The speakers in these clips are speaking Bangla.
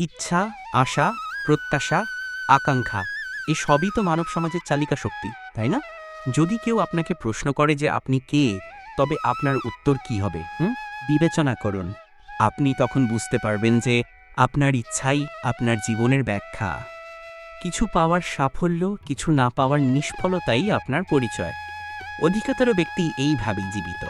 ইচ্ছা, আশা, প্রত্যাশা, আকাঙ্ক্ষা, এ সবই তো মানব সমাজের চালিকা শক্তি, তাই না? যদি কেউ আপনাকে প্রশ্ন করে যে আপনি কে, তবে আপনার উত্তর কি হবে, হুম? বিবেচনা করুন। আপনি তখন বুঝতে পারবেন যে আপনার ইচ্ছাই আপনার জীবনের ব্যাখ্যা। কিছু পাওয়ার সাফল্য, কিছু না পাওয়ার নিষ্ফলতাই আপনার পরিচয়। অধিকতর ব্যক্তি এইভাবেই জীবিত।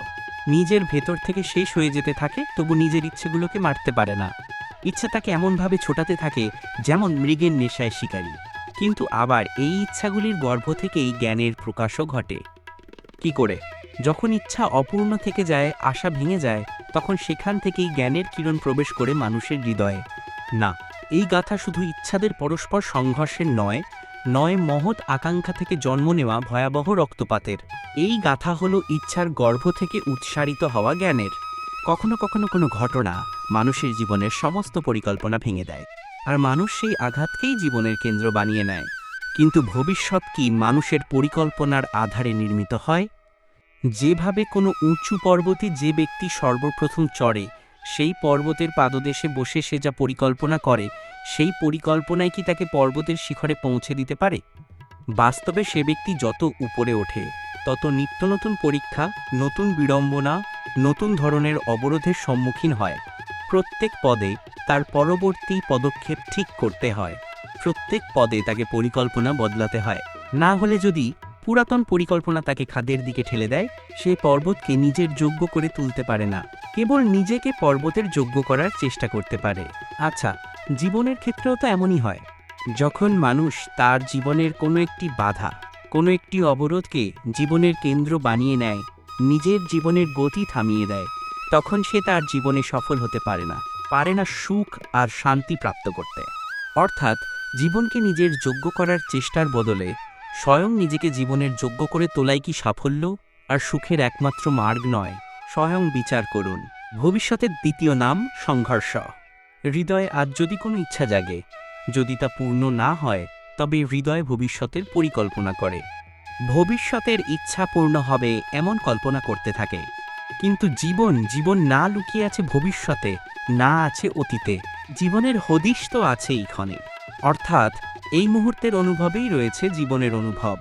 নিজের ভেতর থেকে শেষ হয়ে যেতে থাকে, তবু নিজের ইচ্ছেগুলোকে মারতে পারে না। ইচ্ছা তাকে এমনভাবে ছোটাতে থাকে যেমন মৃগের নেশায় শিকারী। কিন্তু আবার এই ইচ্ছাগুলির গর্ভ থেকেই জ্ঞানের প্রকাশও ঘটে। কি করে? যখন ইচ্ছা অপূর্ণ থেকে যায়, আশা ভেঙে যায়, তখন সেখান থেকেই জ্ঞানের কিরণ প্রবেশ করে মানুষের হৃদয়ে। না, এই গাথা শুধু ইচ্ছাদের পরস্পর সংঘর্ষের নয় নয় মহৎ আকাঙ্ক্ষা থেকে জন্ম নেওয়া ভয়াবহ রক্তপাতের। এই গাথা হলো ইচ্ছার গর্ভ থেকে উৎসারিত হওয়া জ্ঞানের। কখনো কখনো কোনো ঘটনা মানুষের জীবনের সমস্ত পরিকল্পনা ভেঙে দেয়। আর মানুষ সেই আঘাতকেই জীবনের কেন্দ্র বানিয়ে নেয়। কিন্তু ভবিষ্যৎ কি মানুষের পরিকল্পনার আধারে নির্মিত হয়? যেভাবে কোনো উঁচু পর্বতে যে ব্যক্তি সর্বপ্রথম চড়ে, সেই পর্বতের পাদদেশে বসে সে যা পরিকল্পনা করে, সেই পরিকল্পনায় কি তাকে পর্বতের শিখরে পৌঁছে দিতে পারে? বাস্তবে সে ব্যক্তি যত উপরে ওঠে, তত নিত্য নতুন পরীক্ষা, নতুন বিড়ম্বনা, নতুন ধরনের অবরোধের সম্মুখীন হয়। প্রত্যেক পদে তার পরবর্তী পদক্ষেপ ঠিক করতে হয়। প্রত্যেক পদে তাকে পরিকল্পনা বদলাতে হয়। না হলে যদি পুরাতন পরিকল্পনা তাকে খাদের দিকে ঠেলে দেয়, সে পর্বতকে নিজের যোগ্য করে তুলতে পারে না। কেবল নিজেকে পর্বতের যোগ্য করার চেষ্টা করতে পারে। আচ্ছা জীবনের ক্ষেত্রেও তো এমনই হয়। যখন মানুষ তার জীবনের কোনো একটি বাধা, কোনো একটি অবরোধকে জীবনের কেন্দ্র বানিয়ে নেয়, নিজের জীবনের গতি থামিয়ে দেয় তখন সে তার জীবনে সফল হতে পারে না পারে না সুখ আর শান্তি প্রাপ্ত করতে। অর্থাৎ, জীবনকে নিজের যোগ্য করার চেষ্টার বদলে স্বয়ং নিজেকে জীবনের যোগ্য করে তোলাই কি সাফল্য? আর সুখের একমাত্র মার্গ নয়, স্বয়ং বিচার করুন। ভবিষ্যতের দ্বিতীয় নাম সংঘর্ষ। হৃদয়ে আজ যদি কোনো ইচ্ছা জাগে, যদি তা পূর্ণ না হয়, তবে হৃদয় ভবিষ্যতের পরিকল্পনা করে। ভবিষ্যতের ইচ্ছা পূর্ণ হবে এমন কল্পনা করতে থাকে। কিন্তু জীবন জীবন না লুকিয়ে আছে ভবিষ্যতে, না আছে অতীতে। জীবনের হদিশ তো আছেই ক্ষণে অর্থাৎ, এই মুহূর্তের অনুভবেই রয়েছে জীবনের অনুভব।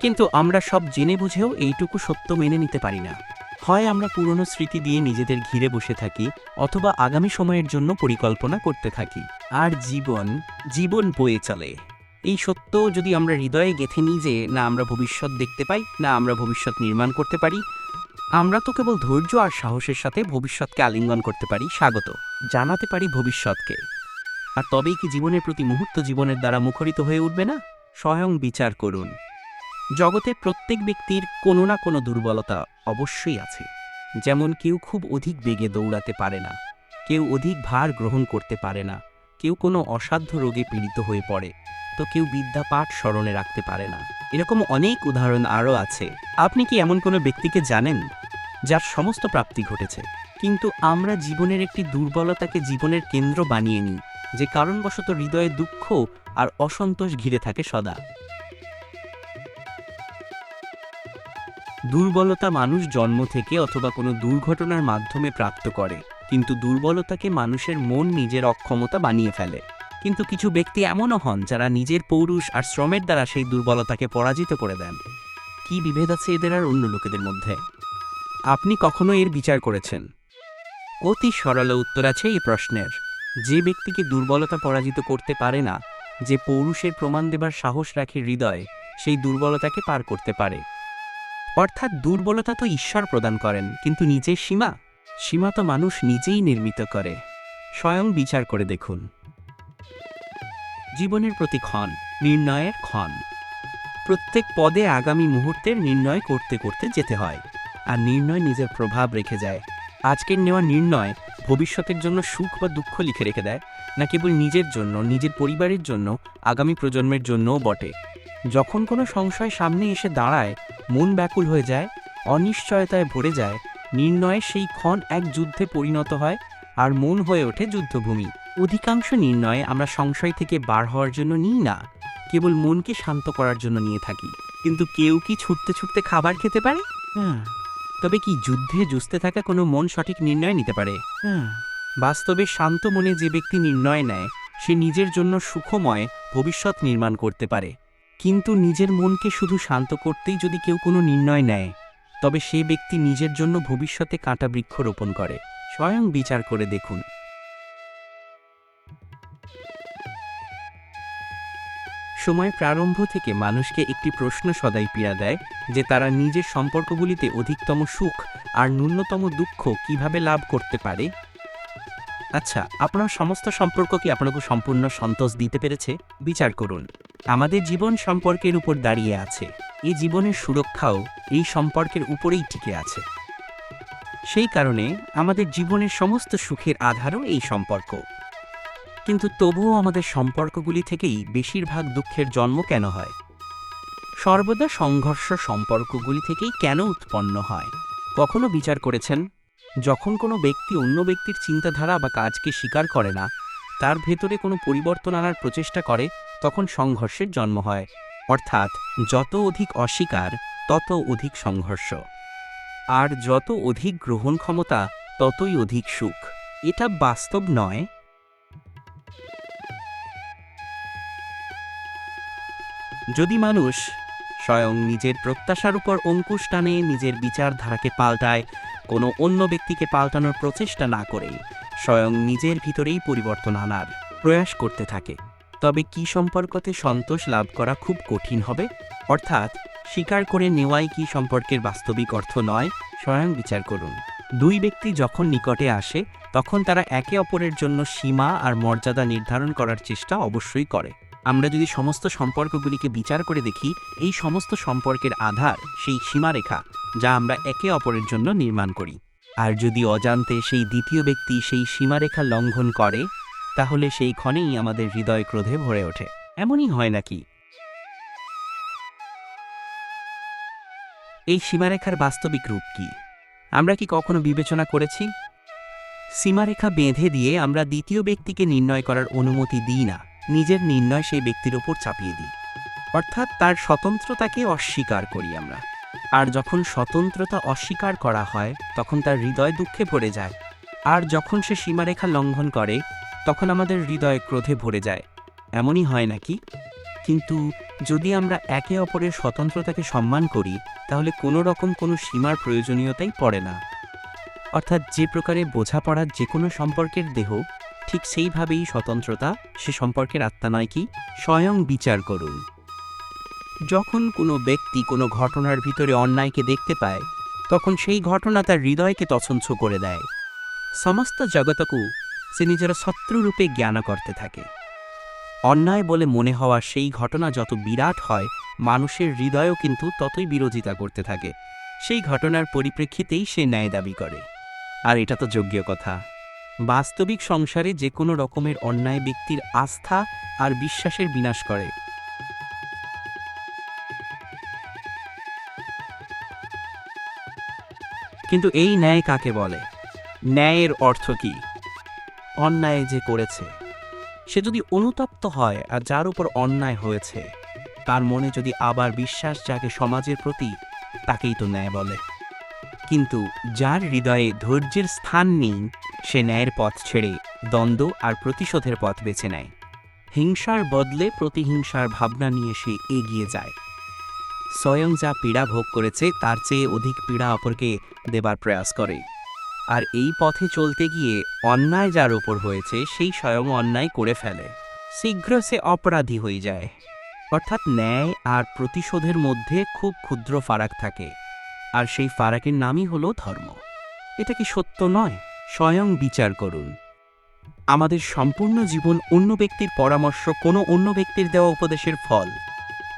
কিন্তু আমরা সব জেনে বুঝেও এইটুকু সত্য মেনে নিতে পারি না। হয় আমরা পুরনো স্মৃতি দিয়ে নিজেদের ঘিরে বসে থাকি, অথবা আগামী সময়ের জন্য পরিকল্পনা করতে থাকি। আর জীবন জীবন বয়ে চলে। এই সত্য যদি আমরা হৃদয়ে গেথে নিই যে, না, আমরা ভবিষ্যৎ দেখতে পাই, না, আমরা ভবিষ্যৎ নির্মাণ করতে পারি, আমরা তো কেবল ধৈর্য আর সাহসের সাথে ভবিষ্যৎকে আলিঙ্গন করতে পারি। স্বাগত। জানাতে পারি ভবিষ্যৎকে। আর তবেই কি জীবনের প্রতি মুহূর্ত জীবনের দ্বারা মুখরিত হয়ে উঠবে না? স্বয়ং বিচার করুন। জগতের প্রত্যেক ব্যক্তির কোনো না কোনো দুর্বলতা অবশ্যই আছে। যেমন কেউ খুব অধিক বেগে দৌড়াতে পারে না, কেউ অধিক ভার গ্রহণ করতে পারে না, কেউ কোনো অসাধ্য রোগে পীড়িত হয়ে পড়ে তো কেউ বিদ্যা পাঠ স্মরণে রাখতে পারে না। এরকম অনেক উদাহরণ আরও আছে। আপনি কি এমন কোনো ব্যক্তিকে জানেন যার সমস্ত প্রাপ্তি ঘটেছে? কিন্তু আমরা জীবনের একটি দুর্বলতাকে জীবনের কেন্দ্র বানিয়ে নিই, যে কারণবশত হৃদয়ে দুঃখ আর অসন্তোষ ঘিরে থাকে সদা। দুর্বলতা মানুষ জন্ম থেকে অথবা কোনো দুর্ঘটনার মাধ্যমে প্রাপ্ত করে, কিন্তু দুর্বলতাকে মানুষের মন নিজের অক্ষমতা বানিয়ে ফেলে। কিন্তু কিছু ব্যক্তি এমনও হন যারা নিজের পৌরুষ আর শ্রমের দ্বারা সেই দুর্বলতাকে পরাজিত করে দেন। কি বিভেদ আছে এদের আর অন্য লোকেদের মধ্যে? আপনি কখনো এর বিচার করেছেন? অতি সরল উত্তর আছে এই প্রশ্নের। যে ব্যক্তিকে দুর্বলতা পরাজিত করতে পারে না, যে পৌরুষের প্রমাণ দেবার সাহস রাখে হৃদয়, সেই দুর্বলতাকে পার করতে পারে। অর্থাৎ দুর্বলতা তো ঈশ্বর প্রদান করেন, কিন্তু নিজের সীমা? সীমা তো মানুষ নিজেই নির্মিত করে। স্বয়ং বিচার করে দেখুন। জীবনের প্রতি ক্ষণ নির্ণয়ের ক্ষণ। প্রত্যেক পদে আগামী মুহূর্তের নির্ণয় করতে করতে যেতে হয়, আর নির্ণয় নিজের প্রভাব রেখে যায়। আজকের নেওয়া নির্ণয় ভবিষ্যতের জন্য সুখ বা দুঃখ লিখে রেখে দেয়, না কেবল নিজের জন্য, নিজের পরিবারের জন্য, আগামী প্রজন্মের জন্যও বটে। যখন কোনো সংশয় সামনে এসে দাঁড়ায়, মন ব্যাকুল হয়ে যায়, অনিশ্চয়তায় ভরে যায় নির্ণয়ে সেই ক্ষণ এক যুদ্ধে পরিণত হয়, আর মন হয়ে ওঠে যুদ্ধভূমি। অধিকাংশ নির্ণয় আমরা সংশয় থেকে বার হওয়ার জন্য নিই না। কেবল মনকে শান্ত করার জন্য নিয়ে থাকি। কিন্তু কেউ কি ছুটতে ছুটতে খাবার খেতে পারে? হ্যাঁ। তবে কি যুদ্ধে জুঝতে থাকা কোনো মন সঠিক নির্ণয় নিতে পারে? বাস্তবে শান্ত মনে যে ব্যক্তি নির্ণয় নেয়, সে নিজের জন্য সুখময় ভবিষ্যৎ নির্মাণ করতে পারে। কিন্তু নিজের মনকে শুধু শান্ত করতেই যদি কেউ কোনো নির্ণয় নেয়, তবে সে ব্যক্তি নিজের জন্য ভবিষ্যতে কাঁটা বৃক্ষ রোপণ করে। স্বয়ং বিচার করে দেখুন। সময় প্রারম্ভ থেকে মানুষকে একটি প্রশ্ন সদাই পীড়া দেয় যে তারা নিজের সম্পর্কগুলিতে অধিকতম সুখ আর ন্যূনতম দুঃখ কীভাবে লাভ করতে পারে? আচ্ছা আপনার সমস্ত সম্পর্ক কি আপনাকে সম্পূর্ণ সন্তোষ দিতে পেরেছে? বিচার করুন। আমাদের জীবন সম্পর্কের উপর দাঁড়িয়ে আছে। এই জীবনের সুরক্ষাও এই সম্পর্কের উপরেই টিকে আছে। সেই কারণে আমাদের জীবনের সমস্ত সুখের আধারও এই সম্পর্ক। কিন্তু তবুও আমাদের সম্পর্কগুলি থেকেই বেশিরভাগ দুঃখের জন্ম কেন হয়? সর্বদা সংঘর্ষ সম্পর্কগুলি থেকেই কেন উৎপন্ন হয়? কখনো বিচার করেছেন? যখন কোনো ব্যক্তি অন্য ব্যক্তির চিন্তাধারা বা কাজকে স্বীকার করে না, তার ভেতরে কোনো পরিবর্তন আনার প্রচেষ্টা করে, তখন সংঘর্ষের জন্ম হয়। অর্থাৎ, যত অধিক অস্বীকার, তত অধিক সংঘর্ষ। আর যত অধিক গ্রহণ ক্ষমতা ততই অধিক সুখ। এটা বাস্তব নয়। যদি মানুষ স্বয়ং নিজের প্রত্যাশার উপর অঙ্কুশ টানে, নিজের বিচারধারাকে পাল্টায়, কোনো অন্য ব্যক্তিকে পাল্টানোর প্রচেষ্টা না করেই স্বয়ং নিজের ভিতরেই পরিবর্তন আনার প্রয়াস করতে থাকে। তবে কি সম্পর্কতে সন্তোষ লাভ করা খুব কঠিন হবে? অর্থাৎ, স্বীকার করে নেওয়াই কি সম্পর্কের বাস্তবিক অর্থ নয়, স্বয়ং বিচার করুন। দুই ব্যক্তি যখন নিকটে আসে, তখন তারা একে অপরের জন্য সীমা আর মর্যাদা নির্ধারণ করার চেষ্টা অবশ্যই করে। আমরা যদি সমস্ত সম্পর্কগুলিকে বিচার করে দেখি, এই সমস্ত সম্পর্কের আধার সেই সীমারেখা যা আমরা একে অপরের জন্য নির্মাণ করি। আর যদি অজান্তে সেই দ্বিতীয় ব্যক্তি সেই সীমারেখা লঙ্ঘন করে, তাহলে সেই ক্ষণেই আমাদের হৃদয় ক্রোধে ভরে ওঠে। এমনই হয় নাকি? এই সীমারেখার বাস্তবিক রূপ কি? আমরা কি কখনো বিবেচনা করেছি? সীমারেখা বেঁধে দিয়ে আমরা দ্বিতীয় ব্যক্তিকে নির্ণয় করার অনুমতি দিই না। নিজের নির্ণয় সেই ব্যক্তির ওপর চাপিয়ে দিই। অর্থাৎ তার স্বতন্ত্রতাকে অস্বীকার করি আমরা। আর যখন স্বতন্ত্রতা অস্বীকার করা হয়, তখন তার হৃদয় দুঃখে ভরে যায়। আর যখন সে সীমারেখা লঙ্ঘন করে, তখন আমাদের হৃদয় ক্রোধে ভরে যায়। এমনই হয় নাকি? কিন্তু যদি আমরা একে অপরের স্বতন্ত্রতাকে সম্মান করি, তাহলে কোনো রকম কোনো সীমার প্রয়োজনীয়তাই পড়ে না। অর্থাৎ যে প্রকারে বোঝাপড়ার যে কোনো সম্পর্কের দেহ ঠিক সেইভাবেই স্বতন্ত্রতা, সে সম্পর্কের আত্মা নয় কি? স্বয়ং বিচার করুন। যখন কোনো ব্যক্তি কোনো ঘটনার ভিতরে অন্যায়কে দেখতে পায়, তখন সেই ঘটনা তার হৃদয়কে তছঞ্ছ করে দেয়। সমস্ত জগতকু সে নিজের শত্রুরূপে জ্ঞান করতে থাকে। অন্যায় বলে মনে হওয়া সেই ঘটনা যত বিরাট হয়, মানুষের হৃদয়ও কিন্তু ততই বিরোধিতা করতে থাকে। সেই ঘটনার পরিপ্রেক্ষিতেই সে ন্যায় দাবি করে। আর এটা তো যোগ্য কথা। বাস্তবিক সংসারে যে কোনো রকমের অন্যায় ব্যক্তির আস্থা আর বিশ্বাসের বিনাশ করে। কিন্তু এই ন্যায় কাকে বলে? ন্যায়ের অর্থ কি? অন্যায় যে করেছে। সে যদি অনুতপ্ত হয় আর যার উপর অন্যায় হয়েছে, তার মনে যদি আবার বিশ্বাস জাগে সমাজের প্রতি, তাকেই তো ন্যায় বলে। কিন্তু যার হৃদয়ে ধৈর্যের স্থান নেই সে ন্যায়ের পথ ছেড়ে দ্বন্দ্ব আর প্রতিশোধের পথ বেছে নেয়। হিংসার বদলে প্রতিহিংসার ভাবনা নিয়ে সে এগিয়ে যায়। স্বয়ং যা পীড়া ভোগ করেছে, তার চেয়ে অধিক পীড়া অপরকে দেবার প্রয়াস করে। আর এই পথে চলতে গিয়ে অন্যায় যার ওপর হয়েছে, সেই স্বয়ং অন্যায় করে ফেলে। শীঘ্র সে অপরাধী হয়ে যায়। অর্থাৎ ন্যায় আর প্রতিশোধের মধ্যে খুব ক্ষুদ্র ফারাক থাকে। আর সেই ফারাকের নামই হলো ধর্ম। এটা কি সত্য নয়? স্বয়ং বিচার করুন। আমাদের সম্পূর্ণ জীবন অন্য ব্যক্তির পরামর্শ কোনো অন্য ব্যক্তির দেওয়া উপদেশের ফল।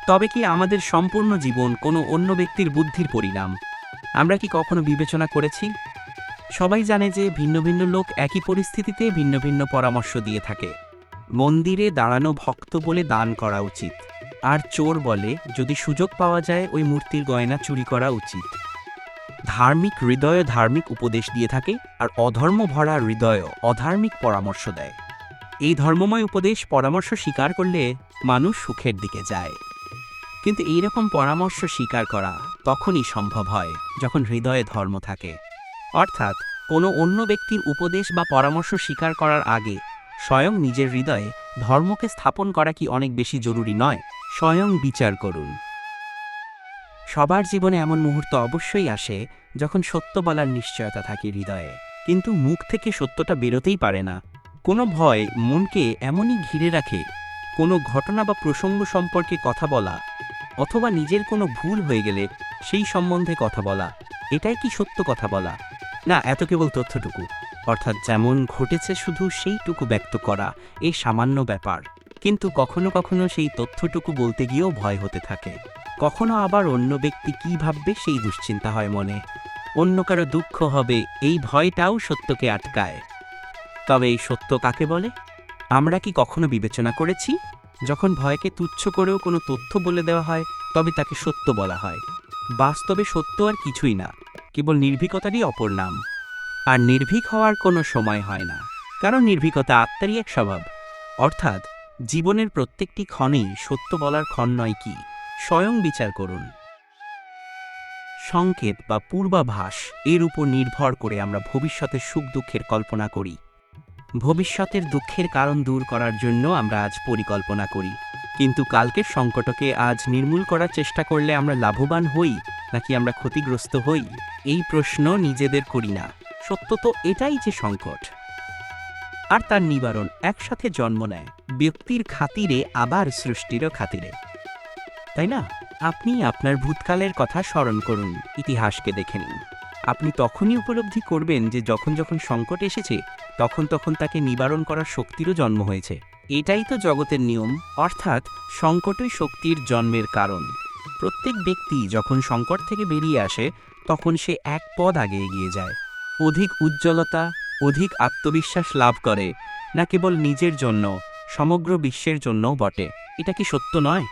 তবে কি আমাদের সম্পূর্ণ জীবন কোনো অন্য ব্যক্তির বুদ্ধির পরিণাম? আমরা কি কখনো বিবেচনা করেছি? সবাই জানে যে ভিন্ন ভিন্ন লোক একই পরিস্থিতিতে ভিন্ন ভিন্ন পরামর্শ দিয়ে থাকে। মন্দিরে দাঁড়ানো ভক্ত বলে দান করা উচিত। আর চোর বলে যদি সুযোগ পাওয়া যায় ওই মূর্তির গয়না চুরি করা উচিত। ধার্মিক হৃদয় ধার্মিক উপদেশ দিয়ে থাকে আর অধর্ম ভরা হৃদয় অধার্মিক পরামর্শ দেয়। এই ধর্মময় উপদেশ পরামর্শ স্বীকার করলে মানুষ সুখের দিকে যায়। কিন্তু এই রকম পরামর্শ স্বীকার করা তখনই সম্ভব হয় যখন হৃদয়ে ধর্ম থাকে। অর্থাৎ কোনো অন্য ব্যক্তির উপদেশ বা পরামর্শ স্বীকার করার আগে স্বয়ং নিজের হৃদয়ে ধর্মকে স্থাপন করা কি অনেক বেশি জরুরি নয়? স্বয়ং বিচার করুন। সবার জীবনে এমন মুহূর্ত অবশ্যই আসে যখন সত্য বলার নিশ্চয়তা থাকে হৃদয়ে। কিন্তু মুখ থেকে সত্যটা বেরোতেই পারে না। কোনো ভয় মনকে এমনই ঘিরে রাখে, কোনো ঘটনা বা প্রসঙ্গ সম্পর্কে কথা বলা, অথবা নিজের কোনো ভুল হয়ে গেলে সেই সম্বন্ধে কথা বলা, এটাই কি সত্য কথা বলা? না, এত কেবল তথ্যটুকু। অর্থাৎ যেমন ঘটেছে শুধু সেইটুকু ব্যক্ত করা এই সামান্য ব্যাপার। কিন্তু কখনো কখনো সেই তথ্যটুকু বলতে গিয়েও ভয় হতে থাকে। কখনো আবার অন্য ব্যক্তি কী ভাববে সেই দুশ্চিন্তা হয় মনে। অন্য কারও দুঃখ হবে, এই ভয়টাও সত্যকে আটকায়। তবে এই সত্য কাকে বলে? আমরা কি কখনো বিবেচনা করেছি? যখন ভয়কে তুচ্ছ করেও কোনো তথ্য বলে দেওয়া হয়, তবে তাকে সত্য বলা হয়। বাস্তবে সত্য আর কিছুই না, কেবল নির্ভীকতারই অপর নাম। আর নির্ভীক হওয়ার কোনো সময় হয় না, কারণ নির্ভীকতা আত্মারই এক স্বভাব। অর্থাৎ, জীবনের প্রত্যেকটি ক্ষণেই সত্য বলার ক্ষণ নয় কি? স্বয়ং বিচার করুন। সংকেত বা পূর্বাভাস এর উপর নির্ভর করে আমরা ভবিষ্যতের সুখ দুঃখের কল্পনা করি। ভবিষ্যতের দুঃখের কারণ দূর করার জন্য আমরা আজ পরিকল্পনা করি। কিন্তু কালকের সংকটকে আজ নির্মূল করার চেষ্টা করলে আমরা লাভবান হই, নাকি আমরা ক্ষতিগ্রস্ত হই? এই প্রশ্ন নিজেদের করি না। সত্য তো এটাই যে সংকট। আর তার নিবারণ একসাথে জন্ম নেয়। ব্যক্তির খাতিরে, আবার সৃষ্টিরও খাতিরে। তাই না? আপনি আপনার ভূতকালের কথা স্মরণ করুন, ইতিহাসকে দেখে নিন। আপনি তখনই উপলব্ধি করবেন যে যখন যখন সংকট এসেছে, তখন তখন তাকে নিবারণ করার শক্তিরও জন্ম হয়েছে। এটাই তো জগতের নিয়ম, অর্থাৎ সংকটই শক্তির জন্মের কারণ। প্রত্যেক ব্যক্তি যখন সংকট থেকে বেরিয়ে আসে, তখন সে এক পদ আগে এগিয়ে যায়। অধিক উজ্জ্বলতা, অধিক আত্মবিশ্বাস লাভ করে, না কেবল নিজের জন্য, সমগ্র বিশ্বের জন্যও বটে। এটা কি সত্য নয়?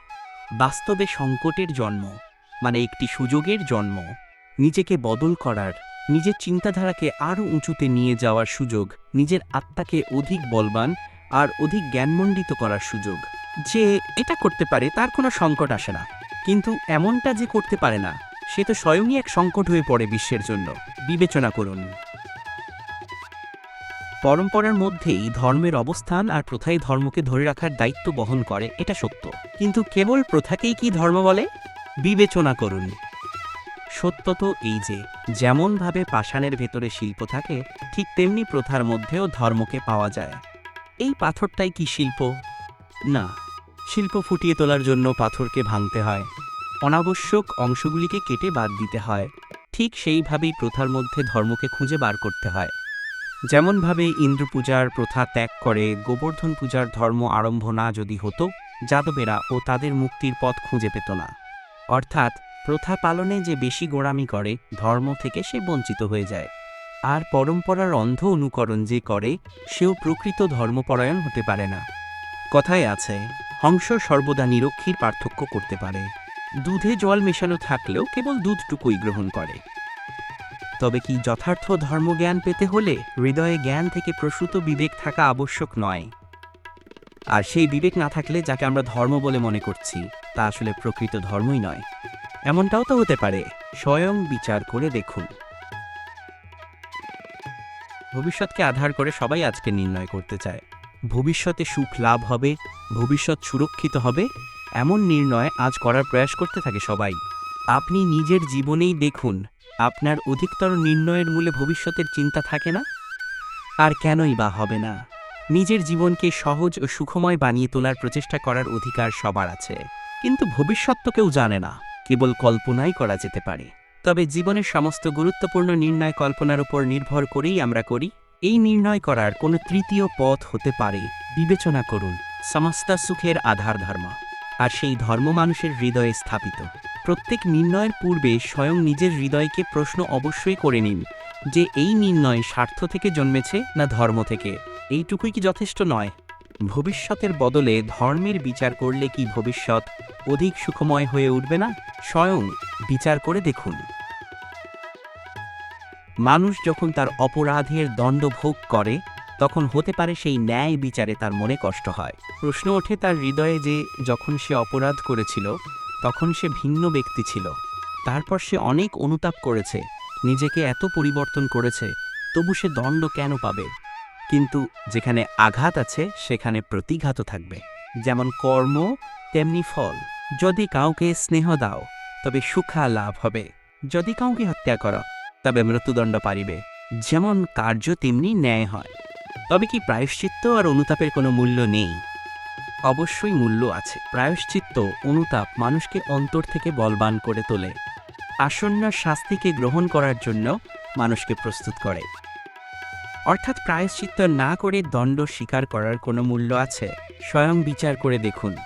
বাস্তবে সংকটের জন্ম মানে একটি সুযোগের জন্ম, নিজেকে বদল করার, নিজের চিন্তাধারাকে আরও উঁচুতে নিয়ে যাওয়ার সুযোগ, নিজের আত্মাকে অধিক বলবান আর অধিক জ্ঞানমণ্ডিত করার সুযোগ। যে এটা করতে পারে তার কোনো সংকট আসে না। কিন্তু এমনটা যে করতে পারে না, সে তো স্বয়ংই এক সংকট হয়ে পড়ে বিশ্বের জন্য। বিবেচনা করুন। পরম্পরার মধ্যেই ধর্মের অবস্থান আর প্রথাই ধর্মকে ধরে রাখার দায়িত্ব বহন করে, এটা সত্য। কিন্তু কেবল প্রথাকেই কি ধর্ম বলে? বিবেচনা করুন। সত্য তো এই যে, যেমনভাবে পাষাণের ভেতরে শিল্প থাকে, ঠিক তেমনি প্রথার মধ্যেও ধর্মকে পাওয়া যায়। এই পাথরটাই কি শিল্প? না, শিল্প ফুটিয়ে তোলার জন্য পাথরকে ভাঙতে হয়। অনাবশ্যক অংশগুলিকে কেটে বাদ দিতে হয়। ঠিক সেইভাবেই প্রথার মধ্যে ধর্মকে খুঁজে বার করতে হয়। যেমনভাবে ইন্দ্র পূজার প্রথা ত্যাগ করে গোবর্ধন পূজার ধর্ম আরম্ভ না যদি হতো, যাদবেরা ও তাদের মুক্তির পথ খুঁজে পেত না। অর্থাৎ প্রথা পালনে যে বেশি গোড়ামি করে, ধর্ম থেকে সে বঞ্চিত হয়ে যায়। আর পরম্পরার অন্ধ অনুকরণ যে করে, সেও প্রকৃত ধর্মপরায়ণ হতে পারে না। কথায় আছে, হংস সর্বদা নিরক্ষীর পার্থক্য করতে পারে। দুধে জল মেশানো থাকলেও কেবল দুধটুকুই গ্রহণ করে। তবে কি যথার্থ ধর্মজ্ঞান পেতে হলে হৃদয়ে জ্ঞান থেকে প্রসূত বিবেক থাকা আবশ্যক নয়? আর সেই বিবেক না থাকলে যাকে আমরা ধর্ম বলে মনে করছি, তা আসলে প্রকৃত ধর্মই নয়। এমনটাও তো হতে পারে। স্বয়ং বিচার করে দেখুন। ভবিষ্যৎকে আধার করে সবাই আজকে নির্ণয় করতে চায়। ভবিষ্যতে সুখ লাভ হবে, ভবিষ্যৎ সুরক্ষিত হবে, এমন নির্ণয় আজ করার প্রয়াস করতে থাকে সবাই। আপনি নিজের জীবনেই দেখুন আপনার অধিকতর নির্ণয়ের মূলে ভবিষ্যতের চিন্তা থাকে না? আর কেনই বা হবে না? নিজের জীবনকে সহজ ও সুখময় বানিয়ে তোলার প্রচেষ্টা করার অধিকার সবার আছে। কিন্তু ভবিষ্যৎ তো কেউ জানে না। কেবল কল্পনাই করা যেতে পারে। তবে জীবনের সমস্ত গুরুত্বপূর্ণ নির্ণয় কল্পনার উপর নির্ভর করেই আমরা করি। এই নির্ণয় করার কোনো তৃতীয় পথ হতে পারে। বিবেচনা করুন। সমস্ত সুখের আধার ধর্ম আর সেই ধর্ম মানুষের হৃদয়ে স্থাপিত। প্রত্যেক নির্ণয়ের পূর্বে স্বয়ং নিজের হৃদয়কে প্রশ্ন অবশ্যই করে নিন, যে এই নির্ণয় স্বার্থ থেকে জন্মেছে না ধর্ম থেকে। এইটুকুই কি যথেষ্ট নয়? ভবিষ্যতের বদলে ধর্মের বিচার করলে কি ভবিষ্যৎ অধিক সুখময় হয়ে উঠবে না? স্বয়ং বিচার করে দেখুন। মানুষ যখন তার অপরাধের দণ্ড ভোগ করে, তখন হতে পারে সেই ন্যায় বিচারে তার মনে কষ্ট হয়। প্রশ্ন ওঠে তার হৃদয়ে যে যখন সে অপরাধ করেছিল তখন সে ভিন্ন ব্যক্তি ছিল। তারপর সে অনেক অনুতাপ করেছে, নিজেকে এত পরিবর্তন করেছে, তবু সে দণ্ড কেন পাবে? কিন্তু যেখানে আঘাত আছে, সেখানে প্রতিঘাতও থাকবে। যেমন কর্ম, তেমনি ফল। যদি কাউকে স্নেহ দাও, তবে সুখা লাভ হবে। যদি কাউকে হত্যা করো, তবে মৃত্যুদণ্ড পারিবে। যেমন কার্য, তেমনি ন্যায় হয়। তবে কি প্রায়শ্চিত্ত আর অনুতাপের কোনো মূল্য নেই? অবশ্যই মূল্য আছে। প্রায়শ্চিত্ত অনুতাপ মানুষকে অন্তর থেকে বলবান করে তোলে। আসন্ন শাস্তিকে গ্রহণ করার জন্য মানুষকে প্রস্তুত করে। অর্থাৎ প্রায়শ্চিত্ত না করে দণ্ড স্বীকার করার কোনো মূল্য আছে? স্বয়ং বিচার করে দেখুন।